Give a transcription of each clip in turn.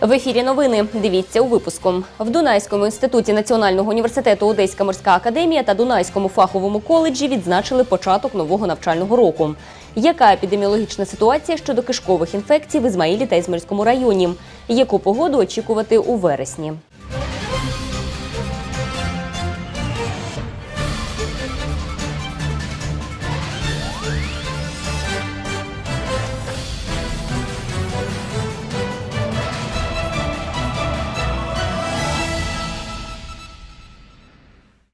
В ефірі новини. Дивіться у випуску. В Дунайському інституті Національного університету Одеська морська академія та Дунайському фаховому коледжі відзначили початок нового навчального року. Яка епідеміологічна ситуація щодо кишкових інфекцій в Ізмаїлі та Ізмирському районі? Яку погоду очікувати у вересні?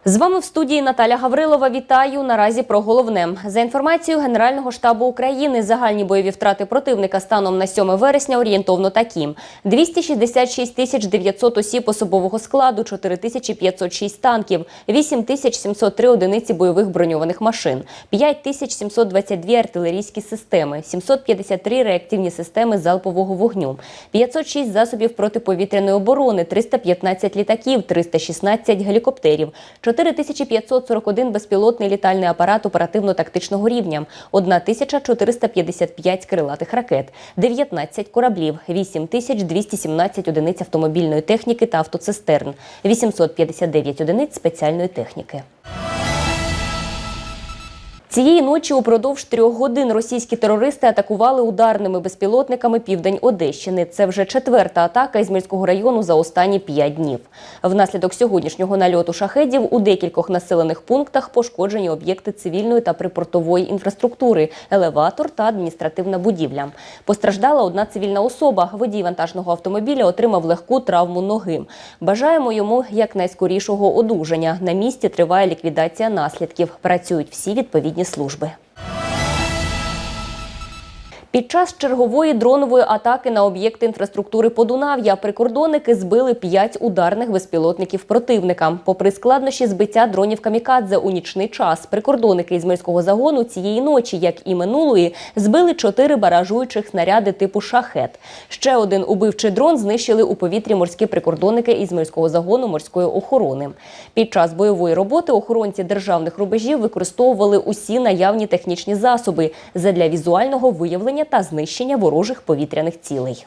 З вами в студії Наталя Гаврилова. Вітаю наразі про головне. За інформацією Генерального штабу України, загальні бойові втрати противника станом на 7 вересня орієнтовно такі: 266 тисяч 900 осіб особового складу, 4 тисячі 506 танків, 8 тисяч 703 одиниці бойових броньованих машин, 5 тисяч 722 артилерійські системи, 753 реактивні системи залпового вогню, 506 засобів протиповітряної оборони, 315 літаків, 316 гелікоптерів, 4541 безпілотний літальний апарат оперативно-тактичного рівня, 1455 крилатих ракет, 19 кораблів, 8217 одиниць автомобільної техніки та автоцистерн, 859 одиниць спеціальної техніки. Цієї ночі упродовж трьох годин російські терористи атакували ударними безпілотниками південь Одещини. Це вже четверта атака Ізмірського району за останні п'ять днів. Внаслідок сьогоднішнього нальоту шахедів у декількох населених пунктах пошкоджені об'єкти цивільної та припортової інфраструктури, елеватор та адміністративна будівля. Постраждала одна цивільна особа. Водій вантажного автомобіля отримав легку травму ноги. Бажаємо йому якнайскорішого одужання. На місці триває ліквідація наслідків. Працюють всі відповідні служби. Під час чергової дронової атаки на об'єкти інфраструктури Подунав'я прикордонники збили п'ять ударних безпілотників противника. Попри складнощі збиття дронів камікадзе у нічний час, прикордонники Ізмельського загону цієї ночі, як і минулої, збили чотири баражуючих снаряди типу шахет. Ще один убивчий дрон знищили у повітрі морські прикордонники Ізмельського загону морської охорони. Під час бойової роботи охоронці державних рубежів використовували усі наявні технічні засоби задля візуального виявлення та знищення ворожих повітряних цілей.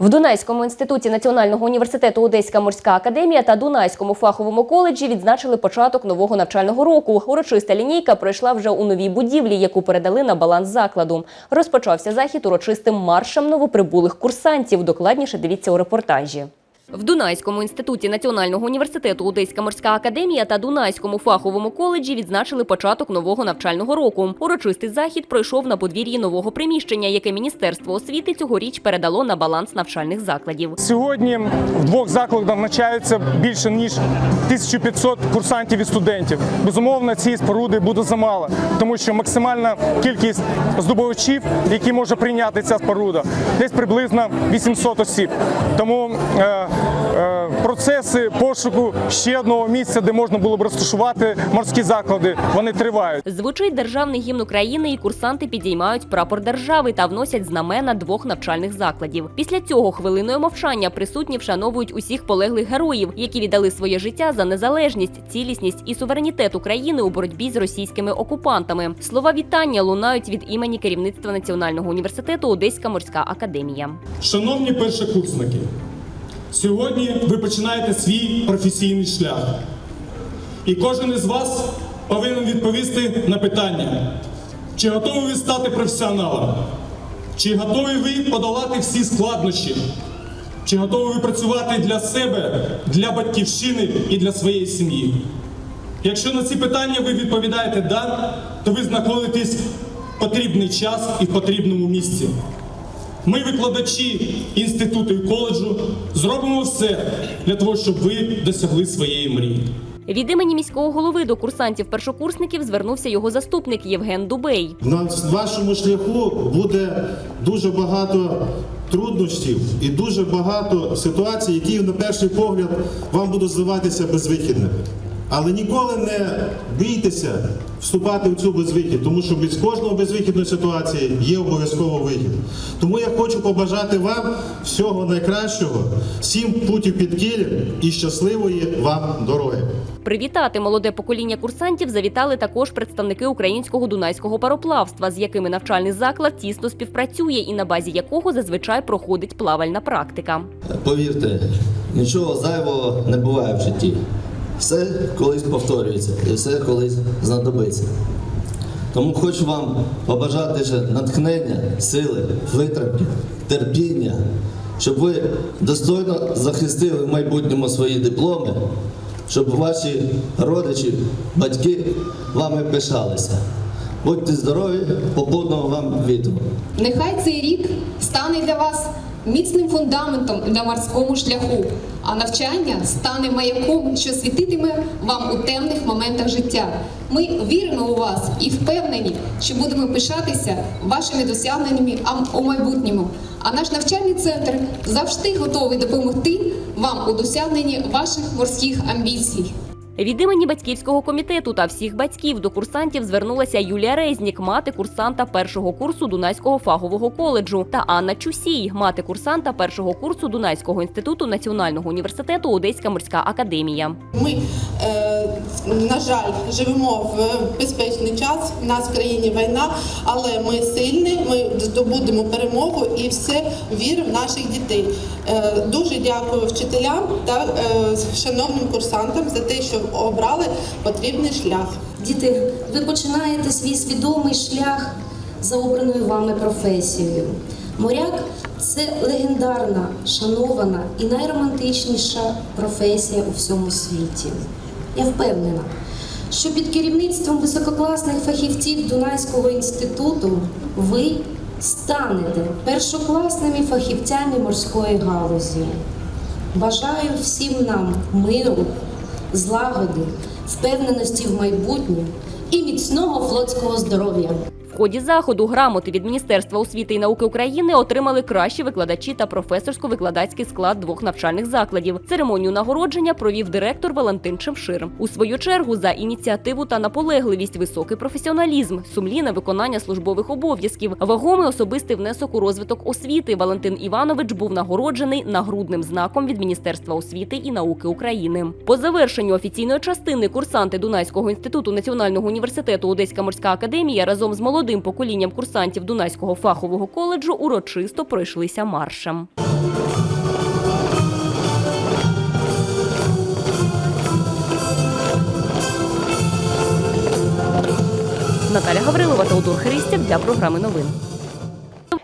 В Дунайському інституті Національного університету Одеська морська академія та Дунайському фаховому коледжі відзначили початок нового навчального року. Урочиста лінійка пройшла вже у новій будівлі, яку передали на баланс закладу. Розпочався захід урочистим маршем новоприбулих курсантів. Докладніше дивіться у репортажі. В Дунайському інституті Національного університету Одеська морська академія та Дунайському фаховому коледжі відзначили початок нового навчального року. Урочистий захід пройшов на подвір'ї нового приміщення, яке Міністерство освіти цьогоріч передало на баланс навчальних закладів. Сьогодні в двох закладах навчаються більше ніж 1500 курсантів і студентів. Безумовно, цієї споруди буде замало, тому що максимальна кількість здобувачів, які може прийняти ця споруда, десь приблизно 800 осіб. Тому е, процеси пошуку ще одного місця, де можна було б розташувати морські заклади, вони тривають. Звучить державний гімн України, і курсанти підіймають прапор держави та вносять знамена двох навчальних закладів. Після цього хвилиною мовчання присутні вшановують усіх полеглих героїв, які віддали своє життя за незалежність, цілісність і суверенітет України у боротьбі з російськими окупантами. Слова вітання лунають від імені керівництва Національного університету Одеська морська академія. Шановні першокурсники, сьогодні ви починаєте свій професійний шлях. І кожен із вас повинен відповісти на питання, чи готові ви стати професіоналом, чи готові ви подолати всі складнощі, чи готові ви працювати для себе, для батьківщини і для своєї сім'ї. Якщо на ці питання ви відповідаєте «да», то ви знаходитесь в потрібний час і в потрібному місці. Ми, викладачі інституту і коледжу, зробимо все для того, щоб ви досягли своєї мрії. Від імені міського голови до курсантів-першокурсників звернувся його заступник Євген Дубей. На вашому шляху буде дуже багато труднощів і дуже багато ситуацій, які на перший погляд вам будуть здаватися безвихідними. Але ніколи не бійтеся вступати в цю безвихід, тому що від кожного безвихідної ситуації є обов'язково вихід. Тому я хочу побажати вам всього найкращого, сім путів під кілем і щасливої вам дороги. Привітати молоде покоління курсантів завітали також представники українського дунайського пароплавства, з якими навчальний заклад тісно співпрацює і на базі якого зазвичай проходить плавальна практика. Повірте, нічого зайвого не буває в житті. Все колись повторюється і все колись знадобиться. Тому хочу вам побажати ще натхнення, сили, витримки, терпіння, щоб ви достойно захистили в майбутньому свої дипломи, щоб ваші родичі, батьки вами пишалися. Будьте здорові, попутного вам вітру. Нехай цей рік стане для вас міцним фундаментом на морському шляху, а навчання стане маяком, що світитиме вам у темних моментах життя. Ми віримо у вас і впевнені, що будемо пишатися вашими досягненнями у майбутньому. А наш навчальний центр завжди готовий допомогти вам у досягненні ваших морських амбіцій. Від імені батьківського комітету та всіх батьків до курсантів звернулася Юлія Резнік, мати курсанта першого курсу Дунайського фахового коледжу, та Анна Чусій, мати курсанта першого курсу Дунайського інституту Національного університету Одеська морська академія. Ми, е, на жаль, живемо в безпечний час. У нас в країні війна, але ми сильні, ми здобудемо перемогу і все віримо в наших дітей. Е, дуже дякую вчителям та е, шановним курсантам за те, що обрали потрібний шлях. Діти, ви починаєте свій свідомий шлях за обраною вами професією. Моряк це легендарна, шанована і найромантичніша професія у всьому світі. Я впевнена, що під керівництвом висококласних фахівців Дунайського інституту ви станете першокласними фахівцями морської галузі. Бажаю всім нам миру, злагоди, впевненості в майбутнє і міцного флотського здоров'я. Ході заходу грамоти від Міністерства освіти і науки України отримали кращі викладачі та професорсько-викладацький склад двох навчальних закладів. Церемонію нагородження провів директор Валентин Чемшир. У свою чергу за ініціативу та наполегливість, високий професіоналізм, сумлінне виконання службових обов'язків, вагомий особистий внесок у розвиток освіти. Валентин Іванович був нагороджений нагрудним знаком від Міністерства освіти і науки України. По завершенню офіційної частини курсанти Дунайського інституту Національного університету Одеська морська академія разом з молодим поколінням курсантів Дунайського фахового коледжу урочисто пройшлися маршем. Наталя Гаврилова, Теодор Христів для програми новин.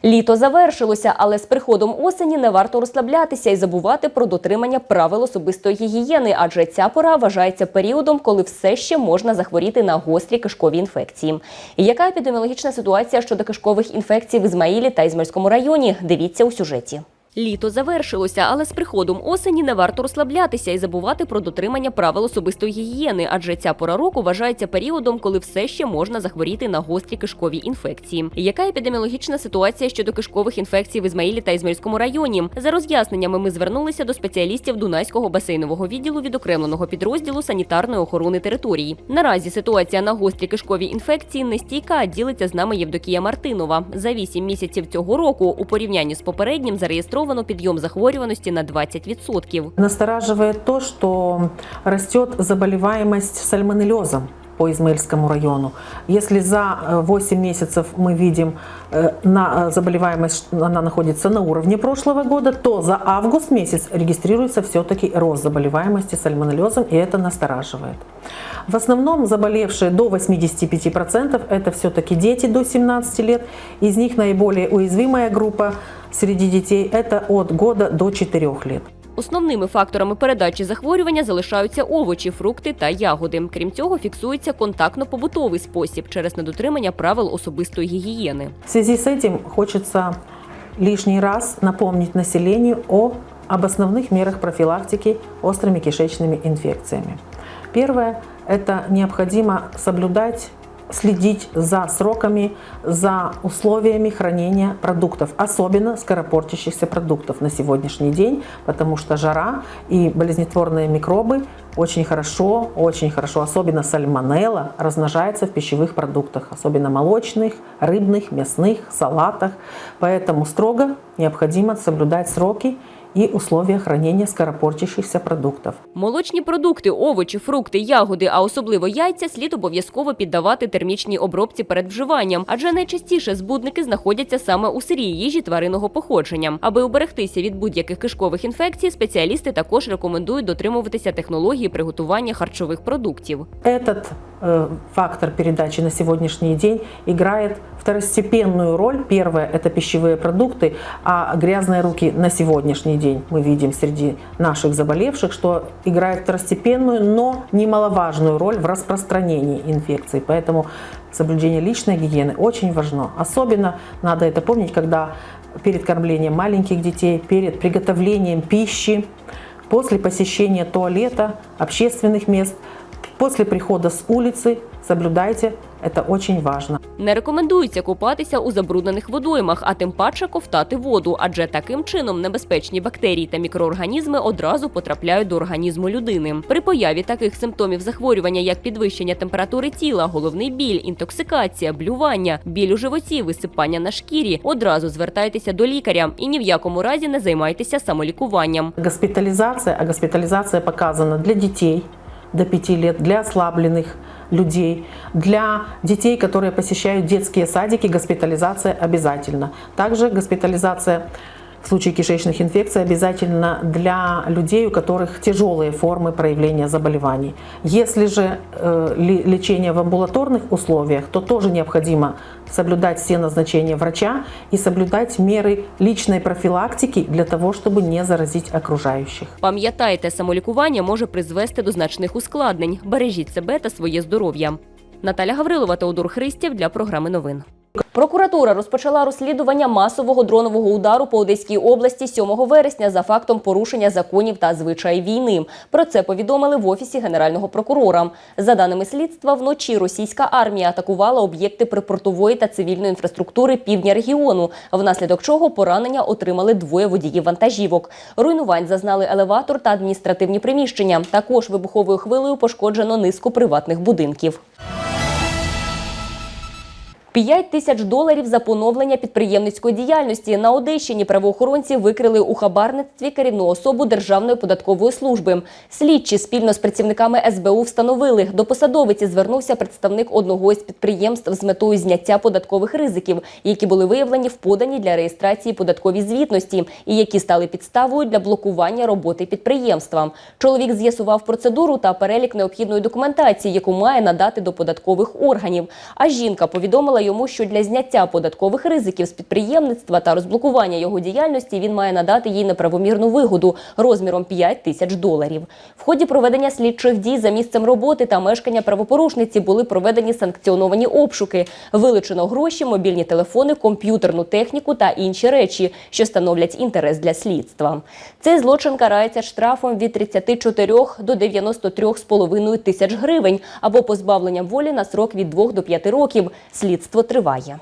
Літо завершилося, але з приходом осені не варто розслаблятися і забувати про дотримання правил особистої гігієни, адже ця пора вважається періодом, коли все ще можна захворіти на гострі кишкові інфекції. Яка епідеміологічна ситуація щодо кишкових інфекцій в Ізмаїлі та Ізмельському районі? Дивіться у сюжеті. Літо завершилося, але з приходом осені не варто розслаблятися і забувати про дотримання правил особистої гігієни, адже ця пора року вважається періодом, коли все ще можна захворіти на гострі кишкові інфекції. Яка епідеміологічна ситуація щодо кишкових інфекцій в Ізмаїлі та Ізмаїльському районі? За роз'ясненнями ми звернулися до спеціалістів Дунайського басейнового відділу відокремленого підрозділу санітарної охорони території. Наразі ситуація на гострі кишкові інфекції нестійка. Ділиться з нами Євдокія Мартинова. За вісім місяців цього року у порівнянні з попереднім зареєстровано підйом захворюваності на 20%. Настораживает то, что растет заболеваемость сальмонеллезом по Измаильскому району. Если за э, 8 месяцев мы видим э, на э, заболеваемость, она находится на уровне прошлого года, то за август месяц регистрируется все-таки рост заболеваемости сальмонеллезом, и это настораживает. В основном заболевшие до 85% это все-таки дети до 17 лет. Из них наиболее уязвимая группа среди детей это от года до 4 лет. Основними факторами передачі захворювання залишаються овочі, фрукти та ягоди. Крім цього, фіксується контактно-побутовий спосіб через недотримання правил особистої гігієни. В связи с этим хочется лишний раз напомнить населению о, об основных мерах профилактики острыми кишечными инфекциями. Первое – это необходимо соблюдать следить за сроками, за условиями хранения продуктов, особенно скоропортящихся продуктов на сегодняшний день, потому что жара и болезнетворные микробы очень хорошо, очень хорошо, особенно сальмонелла, размножается в пищевых продуктах, особенно молочных, рыбных, мясных, салатах. Поэтому строго необходимо соблюдать сроки и условия хранения скоропортящихся продуктов. Молочні продукти, овочі, фрукти, ягоди, а особливо яйця, слід обов'язково піддавати термічній обробці перед вживанням, адже найчастіше збудники знаходяться саме у сирій їжі тваринного походження. Аби уберегтися від будь-яких кишкових інфекцій, спеціалісти також рекомендують дотримуватися технології приготування харчових продуктів. Этот фактор передачи на сегодняшний день играет второстепенную роль. Первое – это пищевые продукты, а грязные руки на сегодняшний день мы видим среди наших заболевших, что играет второстепенную, но немаловажную роль в распространении инфекций. Поэтому соблюдение личной гигиены очень важно. Особенно надо это помнить, когда перед кормлением маленьких детей, перед приготовлением пищи, после посещения туалета, общественных мест, после прихода с улицы. Соблюдайте, это очень важно. Не рекомендується купатися у забруднених водоймах, а тим паче ковтати воду, адже таким чином небезпечні бактерії та мікроорганізми одразу потрапляють до організму людини. При появі таких симптомів захворювання, як підвищення температури тіла, головний біль, інтоксикація, блювання, біль у животі, висипання на шкірі, одразу звертайтеся до лікаря і ні в якому разі не займайтеся самолікуванням. Госпитализация, а госпитализация показана для детей до 5 лет, для ослабленных людей, для детей, которые посещают детские садики, госпитализация обязательно. Также госпитализация в случае кишечных инфекций обязательно для людей, у которых тяжелые формы проявления заболеваний. Если же э, ли- лечение в амбулаторных условиях, то тоже необходимо соблюдать все назначения врача и соблюдать меры личной профилактики для того, чтобы не заразить окружающих. Пам'ятайте, самолікування може призвести до значних ускладнень. Бережіть себе та своє здоров'я. Наталя Гаврилова, Теодор Христів для програми новин. Прокуратура розпочала розслідування масового дронового удару по Одеській області 7 вересня за фактом порушення законів та звичаїв війни. Про це повідомили в офісі генерального прокурора. За даними слідства, вночі російська армія атакувала об'єкти припортової та цивільної інфраструктури півдня регіону, внаслідок чого поранення отримали двоє водіїв вантажівок. Руйнувань зазнали елеватор та адміністративні приміщення. Також вибуховою хвилею пошкоджено низку приватних будинків. 5 тисяч доларів за поновлення підприємницької діяльності на Одещині правоохоронці викрили у хабарництві керівну особу Державної податкової служби. Слідчі спільно з працівниками СБУ встановили, до посадовиці звернувся представник одного із підприємств з метою зняття податкових ризиків, які були виявлені в поданій для реєстрації податковій звітності і які стали підставою для блокування роботи підприємства. Чоловік з'ясував процедуру та перелік необхідної документації, яку має надати до податкових органів. А жінка повідомила йому, що для зняття податкових ризиків з підприємництва та розблокування його діяльності він має надати їй неправомірну вигоду розміром 5 тисяч доларів. В ході проведення слідчих дій за місцем роботи та мешкання правопорушниці були проведені санкціоновані обшуки. Вилучено гроші, мобільні телефони, комп'ютерну техніку та інші речі, що становлять інтерес для слідства. Цей злочин карається штрафом від 34 до 93,5 тисяч гривень або позбавленням волі на срок від 2 до 5 років. Слідство триває.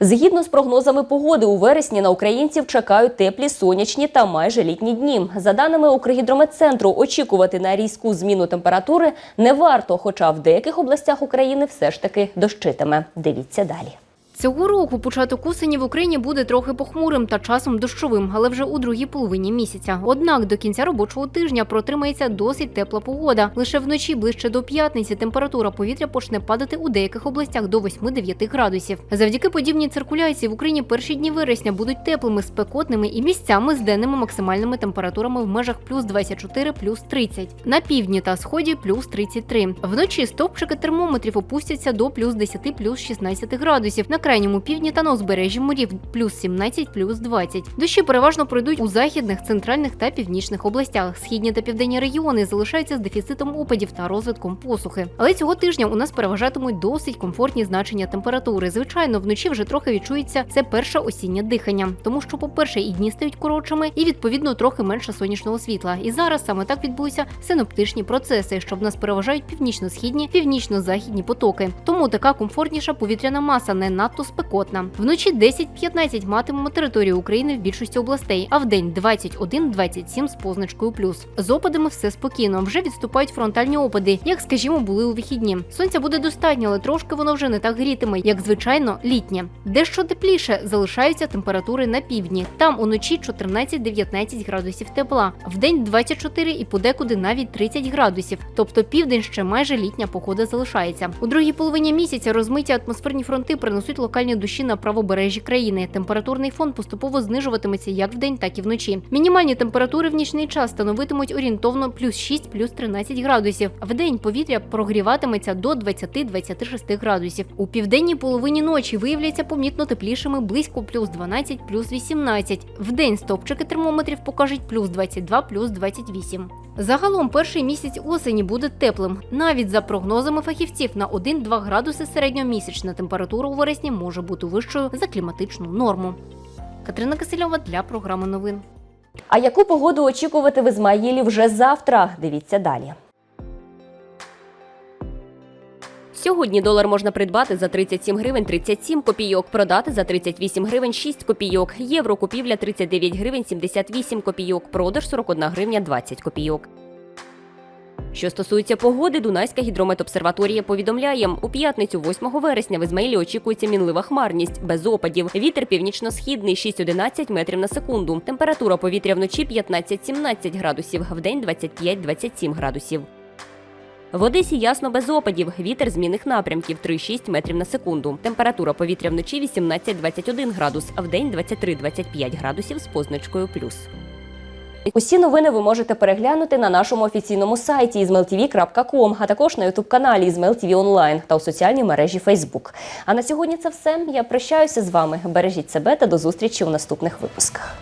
Згідно з прогнозами погоди, у вересні на українців чекають теплі сонячні та майже літні дні. За даними Укргідрометцентру, очікувати на різку зміну температури не варто, хоча в деяких областях України все ж таки дощитиме. Дивіться далі. Цього року початок осені в Україні буде трохи похмурим та часом дощовим, але вже у другій половині місяця. Однак до кінця робочого тижня протримається досить тепла погода. Лише вночі ближче до п'ятниці температура повітря почне падати у деяких областях до 8-9 градусів. Завдяки подібній циркуляції в Україні перші дні вересня будуть теплими, спекотними і місцями з денними максимальними температурами в межах плюс 24, плюс 30. На півдні та сході плюс 33. Вночі стовпчики термометрів опустяться до плюс 10, плюс 16 градусів. На крайньому півдні та на узбережжі морів плюс 17, плюс 20. Дощі переважно пройдуть у західних, центральних та північних областях. Східні та південні регіони залишаються з дефіцитом опадів та розвитком посухи. Але цього тижня у нас переважатимуть досить комфортні значення температури. Звичайно, вночі вже трохи відчується це перше осіннє дихання, тому що, по-перше, і дні стають коротшими, і відповідно трохи менше сонячного світла. І зараз саме так відбулися синоптичні процеси, що в нас переважають північно-східні, північно-західні потоки. Тому така комфортніша повітряна маса не надто спекотна. Вночі 10-15 матимемо територію України в більшості областей, а в день 21-27 з позначкою плюс. З опадами все спокійно. Вже відступають фронтальні опади, як скажімо, були у вихідні. Сонця буде достатньо, але трошки воно вже не так грітиме, як звичайно, літнє. Дещо тепліше залишаються температури на півдні. Там уночі 14-19 градусів тепла, в день 24 і подекуди навіть 30 градусів. Тобто південь ще майже літня погода залишається. У другій половині місяця розмиті атмосферні фронти принесуть локальні дощі на правобережжі країни. Температурний фон поступово знижуватиметься як вдень, так і вночі. Мінімальні температури в нічний час становитимуть орієнтовно плюс 6, плюс 13 градусів. В день повітря прогріватиметься до 20-26 градусів. У південній половині ночі виявляться помітно теплішими близько плюс 12, плюс 18. В день стопчики термометрів покажуть плюс 22, плюс 28. Загалом перший місяць осені буде теплим. Навіть за прогнозами фахівців на 1-2 градуси середньомісячна температура у вересні може бути вищою за кліматичну норму. Катерина Кисельова для програми новин. А яку погоду очікувати в Ізмаїлі вже завтра? Дивіться далі. Сьогодні долар можна придбати за 37 гривень 37 копійок, продати за 38 гривень 6 копійок, євро купівля 39 гривень 78 копійок, продаж 41 гривня 20 копійок. Що стосується погоди, Дунайська гідрометобсерваторія повідомляє, у п'ятницю 8 вересня в Ізмаїлі очікується мінлива хмарність, без опадів. Вітер північно-східний 6-11 метрів на секунду. Температура повітря вночі 15-17 градусів, вдень 25-27 градусів. В Одесі ясно без опадів. Вітер змінних напрямків 3-6 метрів на секунду. Температура повітря вночі 18-21 градус, а вдень 23-25 градусів з позначкою плюс. Усі новини ви можете переглянути на нашому офіційному сайті izmailtv.com, а також на ютуб-каналі Izmail Онлайн та у соціальній мережі Facebook. А на сьогодні це все. Я прощаюся з вами. Бережіть себе та до зустрічі у наступних випусках.